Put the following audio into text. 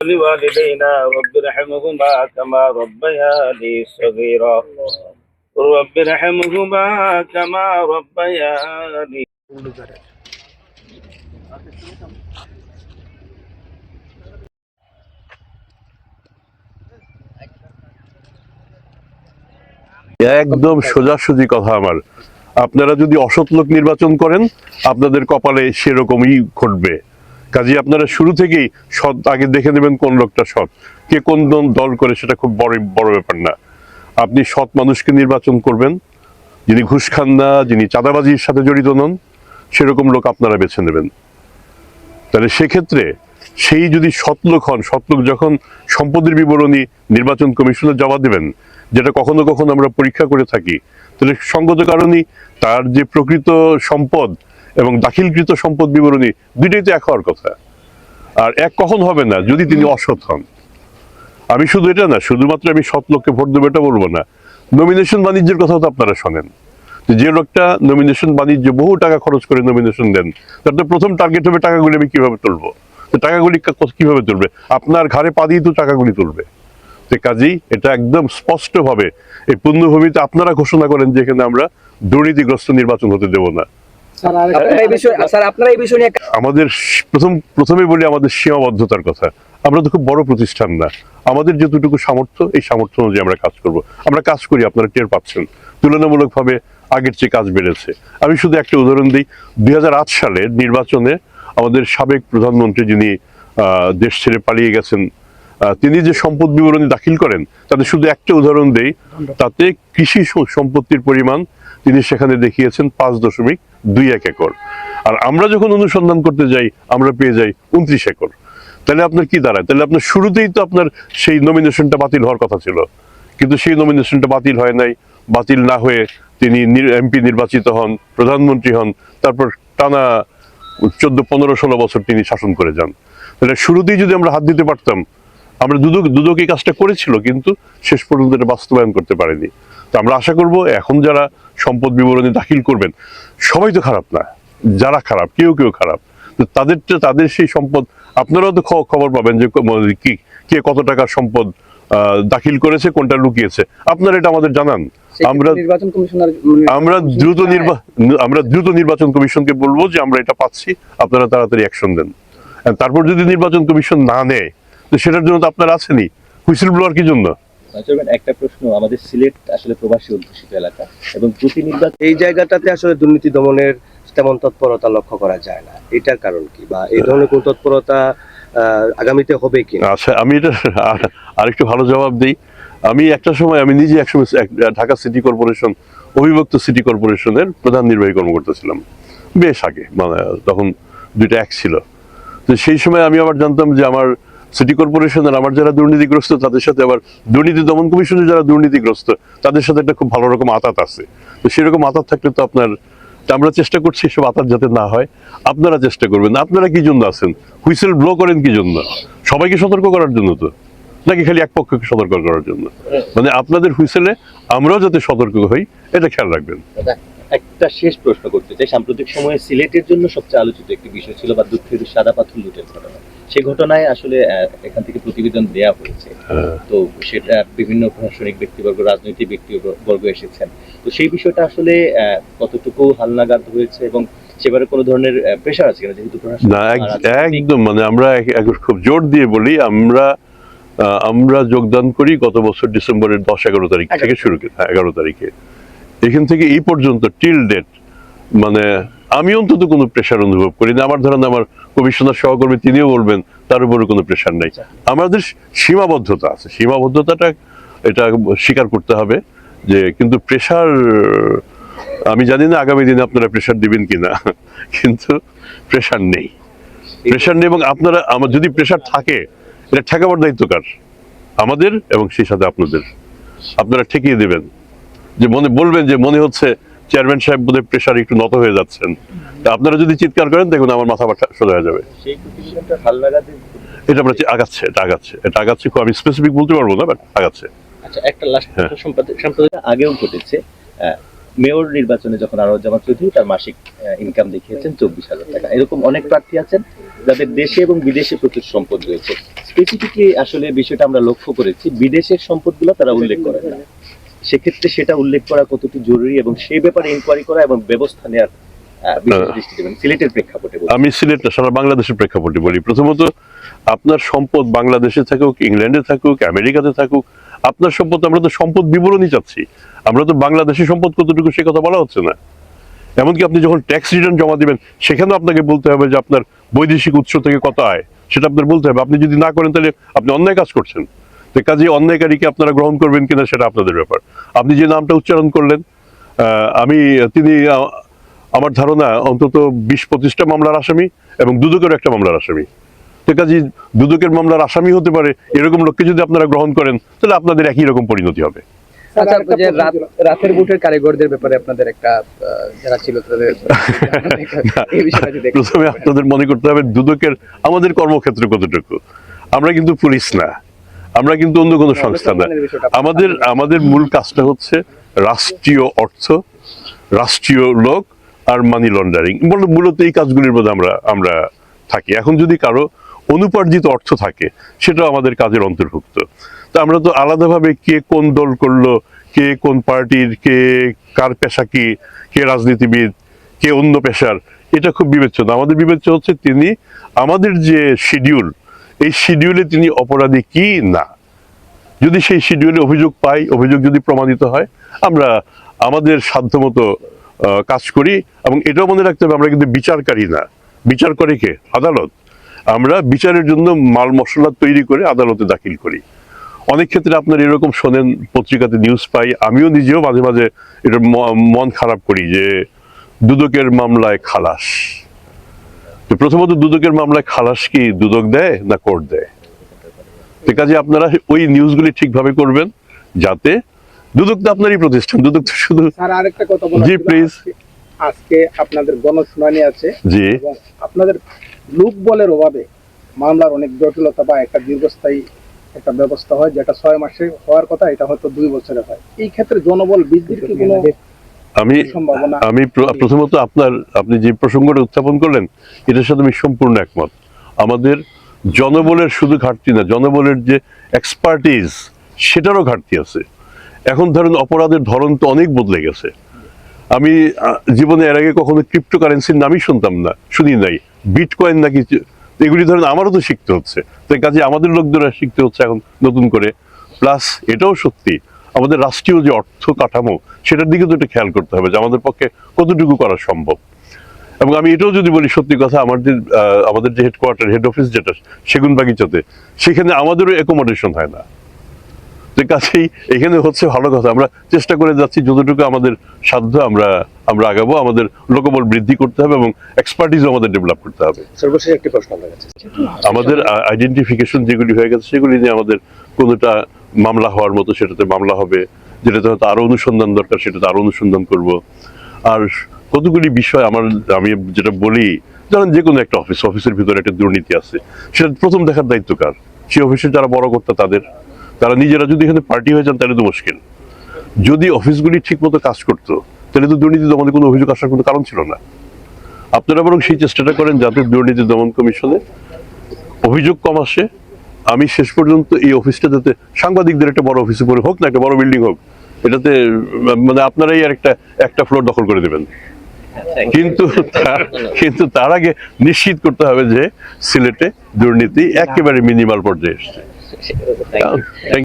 لوالدينا رب ارحمهما كما ربياني صغيرا رب ارحمهما كما ربياني একদম সোজাসুজি কথা আমার আপনারা যদি অসৎ লোক নির্বাচন করেন, আপনাদের কপালে সেরকমই ঘটবে। কাজে আপনারা শুরু থেকেই সৎ, আগে দেখে নেবেন কোন লোকটা সৎ। কে কোন দল- করে সেটা খুব বড় বড় ব্যাপার না। আপনি সৎ মানুষকে নির্বাচন করবেন। যিনি ঘুষ খান না, যিনি চাঁদাবাজির সাথে জড়িত নন, সেরকম লোক আপনারা বেছে নেবেন। তাহলে সেক্ষেত্রে সেই যদি সৎলোক হন সৎলোক যখন সম্পদের বিবরণী নির্বাচন কমিশনে জমা দেবেন, যেটা কখনো কখনো আমরা পরীক্ষা করে থাকি তাহলে সঙ্গত কারণেই তার যে প্রকৃত সম্পদ এবং দাখিলকৃত সম্পদ বিবরণী দুইটাই তো এক হওয়ার কথা। আর এক কখন হবে না যদি তিনি অসৎ হন। আমি শুধু এটা না শুধুমাত্র আমি সৎ লোককে ভোট দেবো এটা বলব না। নমিনেশন বাণিজ্যের কথাও তো আপনারা শোনেন। যে লোকটা নমিনেশন বাণিজ্য বহু টাকা খরচ করে নমিনেশন দেন তার তো প্রথম টার্গেট হবে টাকাগুলি আমি কীভাবে তুলবো? তো টাকাগুলি কীভাবে তুলবে? আপনার ঘাড়ে পা দিয়ে তো টাকাগুলি তুলবে। তো কাজেই এটা একদম স্পষ্টভাবে এই পুণ্যভূমিতে আপনারা ঘোষণা করেন যে এখানে আমরা দুর্নীতিগ্রস্ত নির্বাচন হতে দেব না। আপনারা এই বিষয়ে স্যার আপনারা এই বিষয় নিয়ে আমাদের প্রথম প্রথমে বলি আমাদের সীমাবদ্ধতার কথা। আমরা তো খুব বড় প্রতিষ্ঠান না। আমাদের যতটুকু সামর্থ্য এই সামর্থ্য অনুযায়ী আমরা কাজ করব। আমরা কাজ করি আপনারা টের পাচ্ছেন। তুলনামূলকভাবে আগের চেয়ে কাজ বেড়েছে। আমি শুধু একটা উদাহরণ দিই। দুই হাজার আট সালে নির্বাচনে আমাদের সাবেক প্রধানমন্ত্রী যিনি আহ, দেশ ছেড়ে পালিয়ে গেছেন তিনি যে সম্পদ বিবরণী দাখিল করেন তাতে শুধু একটা উদাহরণ দেই তাতে কৃষি সম্পত্তির পরিমাণ তিনি সেখানে দেখিয়েছেন পাঁচ দশমিক দুই এক একর। আর আমরা যখন অনুসন্ধান করতে যাই আমরা পেয়ে যাই উনত্রিশ একর। তাহলে আপনার কি দাঁড়ায়? তাহলে আপনার শুরুতেই তো আপনার সেই নমিনেশনটা বাতিল হওয়ার কথা ছিল। কিন্তু সেই নমিনেশনটা বাতিল হয় নাই। বাতিল না হয়ে তিনি এমপি নির্বাচিত হন প্রধানমন্ত্রী হন তারপর টানা চোদ্দ পনেরো ষোলো বছর তিনি শাসন করে যান। তাহলে শুরুতেই যদি আমরা হাত দিতে পারতাম আমরা দুদক দুদক এই কাজটা করেছিল কিন্তু শেষ পর্যন্ত এটা বাস্তবায়ন করতে পারেনি। তো আমরা আশা করব এখন যারা সম্পদ বিবরণী দাখিল করবেন সবাই তো খারাপ না যারা খারাপ কেউ কেউ খারাপ। তো তাদের তাদের সেই সম্পদ আপনারাও তো খবর পাবেন যে মানে কি কে কত টাকার সম্পদ আহ, দাখিল করেছে কোনটা লুকিয়েছে। আপনারা এটা আমাদের জানান। আমরা নির্বাচন কমিশনার আমরা দ্রুত নির্বাচন আমরা দ্রুত নির্বাচন কমিশনকে বলব যে আমরা এটা পাচ্ছি আপনারা তাড়াতাড়ি অ্যাকশন দেন। তারপর যদি নির্বাচন কমিশন না নেয় সেটার জন্য তো আপনারা আছেনই। হুইসেল ব্লোয়ার কি জন্য? একটা প্রশ্ন। আমাদের সিলেট আসলে প্রবাসী অধ্যুষিত এলাকা এবং প্রতি নির্বাচন এই জায়গাটাতে আসলে দুর্নীতি দমনের তেমন তৎপরতা লক্ষ্য করা যায় না। এটার কারণ কি? বা এই ধরনের কোন তৎপরতা আগামীতে হবে কি? আচ্ছা আমি এটা আর- আরেকটু ভালো জবাব দিই। আমি একটা সময় আমি নিজে একসময় এক- ঢাকা সিটি কর্পোরেশন অবিভক্ত সিটি কর্পোরেশনের প্রধান নির্বাহী কর্মকর্তা ছিলাম। বেশ আগে মানে তখন দুইটা এক ছিল। তো সেই সময় আমি আবার জানতাম যে আমার সিটি কর্পোরেশনের আমার যারা দুর্নীতিগ্রস্ত, তাদের সাথে আবার দুর্নীতি দমন কমিশনের যারা দুর্নীতিগ্রস্ত, তাদের সাথে একটা খুব ভালো রকম আতাত আছে। তো সেরকম আতাত থাকলে তো আপনার আমরা চেষ্টা করছি এসব আতাত যাতে না হয়। আপনারা চেষ্টা করবেন। আপনারা কি জন্য আছেন? হুইসেল ব্লো করেন কি জন্য? সবাইকে সতর্ক করার জন্য তো। নাকি খালি এক পক্ষকে সতর্ক করার জন্য? মানে আপনাদের হুইসেলে আমরাও যাতে সতর্ক হই, এটা খেয়াল রাখবেন। একটা শেষ প্রশ্ন করতে চাই। সাম্প্রতিক সময়ে সিলেটের জন্য সবচেয়ে আলোচিত একটি বিষয় ছিল বা দুঃখের সাদা পাথর লুটের ঘটনা। সেই ঘটনায় আসলে এখান থেকে প্রতিবেদন দেয়া হয়েছে। হ্যাঁ। তো সেটা বিভিন্ন প্রশাসনিক ব্যক্তিবর্গ রাজনৈতিক ব্যক্তিবর্গ এসেছেন। তো সেই বিষয়টা আসলে কতটুকু হালনাগাদ হয়েছে এবং সেবারে কোনো ধরনের প্রেশার আছে কিনা যেহেতু না একদম মানে আমরা খুব জোর দিয়ে বলি আমরা আমরা যোগদান করি গত বছর ডিসেম্বরের দশ এগারো তারিখ থেকে শুরু করি হ্যাঁ এগারো তারিখে। এখান থেকে এই পর্যন্ত টিল ডেট মানে আমি অন্তত কোনো প্রেশার অনুভব করি না। আমার ধরেন আমার কমিশনার সহকর্মী তিনিও বলবেন তার উপরে কোনো প্রেশার নেই। আমাদের সীমাবদ্ধতা আছে। সীমাবদ্ধতাটা এটা স্বীকার করতে হবে যে কিন্তু প্রেশার আমি জানি না আগামী দিনে আপনারা প্রেশার দিবেন কিনা কিন্তু প্রেশার নেই। প্রেশার নেই এবং আপনারা আমার যদি প্রেশার থাকে এটা ঠেকাবার দায়িত্ব কার? আমাদের এবং সেই সাথে আপনাদের। আপনারা ঠেকিয়ে দেবেন। যে মনে বলবেন যে মনে হচ্ছে চেয়ারম্যান সাহেব বোধহয় প্রেশার একটু নত হয়ে যাচ্ছেন। তা আপনারা যদি চিৎকার করেন দেখুন আমার মাথা মাথা সোজা হয়ে যাবে। এটা আমরা আগাচ্ছে এটা আগাচ্ছে এটা আগাচ্ছে খুব আমি স্পেসিফিক বলতে পারব না বাট আগাচ্ছে। আচ্ছা একটা লাস্ট হ্যাঁ। সম্পাদক আগেও ঘটেছে মেয়র নির্বাচনে যখন আনোয়ার জামান চৌধুরী তার মাসিক ইনকাম দেখিয়েছেন চব্বিশ হাজার টাকা। এরকম অনেক প্রার্থী আছেন যাদের দেশে এবং বিদেশে প্রচুর সম্পদ রয়েছে। স্পেসিফিকলি আসলে বিষয়টা আমরা লক্ষ্য করেছি বিদেশের সম্পদগুলো তারা উল্লেখ করেন না। সেক্ষেত্রে সেটা উল্লেখ করা কতটুকু জরুরি এবং সেই ব্যাপারে ইনকোয়ারি করা এবং ব্যবস্থা নেওয়ার সিলেটের প্রেক্ষাপটে আমি সিলেট না, সারা বাংলাদেশের প্রেক্ষাপটে বলি। প্রথমত আপনার সম্পদ বাংলাদেশে থাকুক ইংল্যান্ডে থাকুক আমেরিকাতে থাকুক আপনার সম্পদ আমরা তো সম্পদ বিবরণী চাচ্ছি। আমরা তো বাংলাদেশের সম্পদ কতটুকু সে কথা বলা হচ্ছে না। এমনকি আপনি যখন ট্যাক্স রিটার্ন জমা দিবেন সেখানেও আপনাকে বলতে হবে যে আপনার বৈদেশিক উৎস থেকে কত আয় সেটা আপনার বলতে হবে। আপনি যদি না করেন তাহলে আপনি অন্যায় কাজ করছেন। তো কাজে অন্যায়কারীকে আপনারা গ্রহণ করবেন কিনা সেটা আপনাদের ব্যাপার। আপনি যে নামটা উচ্চারণ করলেন আহ, আমি তিনি আমার ধারণা অন্তত বিশ পঁচিশটা মামলার আসামি এবং দুদকের একটা মামলার আসামি। তো কাজে দুদকের মামলার আসামি হতে পারে এরকম লোককে যদি আপনারা গ্রহণ করেন তাহলে আপনাদের একই রকম পরিণতি হবে। আচ্ছা যে রাতের বুটের কারিগরদের ব্যাপারে আপনাদের একটা যারা ছিল প্রথমে আপনাদের মনে করতে হবে দুদকের আমাদের কর্মক্ষেত্র কতটুকু? আমরা কিন্তু পুলিশ না। আমরা কিন্তু অন্য কোনো সংস্থা না। আমাদের আমাদের মূল কাজটা হচ্ছে রাষ্ট্রীয় অর্থ রাষ্ট্রীয় লোক আর মানি লন্ডারিং মূলত এই কাজগুলির মধ্যে আমরা আমরা থাকি। এখন যদি কারও অনুপার্জিত অর্থ থাকে সেটাও আমাদের কাজের অন্তর্ভুক্ত। তো আমরা তো আলাদাভাবে কে কোন দল করল কে কোন পার্টির কে কার পেশা কি কে রাজনীতিবিদ কে অন্য পেশার এটা খুব বিবেচ্য না। আমাদের বিবেচ্য হচ্ছে তিনি আমাদের যে শিডিউল এই শিডিউলে তিনি অপরাধী কি? না। যদি সেই শিডিউলে অভিযোগ পাই, অভিযোগ যদি প্রমাণিত হয়, আমরা আমাদের সাধ্যমতো কাজ করি এবং এটাও মনে রাখতে হবে, আমরা কিন্তু বিচারকারী না। বিচার করে কে? আদালত। আমরা বিচারের জন্য মাল মশলা তৈরি করে আদালতে দাখিল করি। অনেক ক্ষেত্রে আপনার এরকম শোনেন, পত্রিকাতে নিউজ পাই। আমিও নিজেও মাঝে মাঝে এটা মন খারাপ করি যে দুদকের মামলায় খালাস। প্রথমত দুদকের মামলায় খালাস কি দুদক দেয় না কোর্ট দেয়? তো কাজে আপনারা ওই নিউজগুলি ঠিকভাবে করবেন যাতে দুদক তো আপনারই প্রতিষ্ঠান দুদক তো শুধু আরেকটা কথা বলা জি. আজকে- আজকে আপনাদের গণশুনানি আছে জি। আপনাদের লোক বলের অভাবে মামলার অনেক জটিলতা বা একটা দীর্ঘস্থায়ী একটা ব্যবস্থা হয় যেটা ছয় মাসে হওয়ার কথা এটা হয়তো দুই বছরে হয়। এই ক্ষেত্রে জনবল বৃদ্ধির কি কোনো আমি আমি প্রথমত আপনার আপনি যে প্রসঙ্গটা উত্থাপন করলেন এটার সাথে আমি সম্পূর্ণ একমত। আমাদের জনবলের শুধু ঘাটতি না জনবলের যে এক্সপার্টিজ সেটারও ঘাটতি আছে। এখন ধরেন অপরাধের ধরন তো অনেক বদলে গেছে। আমি জীবনে এর আগে কখনো ক্রিপ্টোকারেন্সির নামই শুনতাম না শুনি নাই। বিটকয়েন নাকি এগুলি ধরেন আমারও তো শিখতে হচ্ছে। তাই কাজে আমাদের লোকদের শিখতে হচ্ছে এখন নতুন করে। প্লাস এটাও সত্যি আমাদের রাষ্ট্রীয় যে অর্থ কাঠামো, সেটার দিকে তো একটু খেয়াল করতে হবে যে আমাদের পক্ষে কতটুকু করা সম্ভব। এবং আমি এটাও যদি বলি, সত্যি কথা, আমার যে আমাদের যে হেডকোয়ার্টার হেড অফিস যেটা সেগুন বাগিচাতে সেখানে আমাদেরও অ্যাকোমোডেশন হয় না। তো কাছেই এখানে হচ্ছে ভালো কথা। আমরা চেষ্টা করে যাচ্ছি যতটুকু আমাদের সাধ্য আমরা আমরা আগাবো আমাদের লোকবল বৃদ্ধি করতে হবে এবং এক্সপার্টিজও আমাদের ডেভেলপ করতে হবে। সর্বশেষ একটি প্রশ্ন আমাদের আইডেন্টিফিকেশন যেগুলি হয়ে গেছে সেগুলি নিয়ে আমাদের কোনোটা মামলা হওয়ার মতো সেটাতে মামলা হবে যেটাতে হয়তো আরও অনুসন্ধান দরকার সেটাতে আরও অনুসন্ধান করব। আর কতগুলি বিষয় আমার আমি যেটা বলি ধরেন যে কোনো একটা অফিস অফিসের ভিতরে একটা দুর্নীতি আছে। সেটা প্রথম দেখার দায়িত্ব কার? সেই অফিসের যারা বড় কর্তা তাদের। তারা নিজেরা যদি এখানে পার্টি হয়ে যান, তাহলে তো মুশকিল। যদি অফিসগুলি ঠিক মতো কাজ করতো, তাহলে তো দুর্নীতি দমনে কোনো অভিযোগ আসার কোনো কারণ ছিল না। আপনারা বরং সেই চেষ্টাটা করেন যাতে দুর্নীতি দমন কমিশনে অভিযোগ কম আসে। আমি শেষ পর্যন্ত এই অফিসটা যাতে সাংবাদিকদের একটা বড় অফিসে পরে হোক না একটা বড় বিল্ডিং হোক, এটাতে মানে আপনারাই আর একটা একটা ফ্লোর দখল করে দেবেন। কিন্তু কিন্তু তার আগে নিশ্চিত করতে হবে যে সিলেটে দুর্নীতি একেবারে মিনিমাল পর্যায়ে এসছে। Thank you. Thank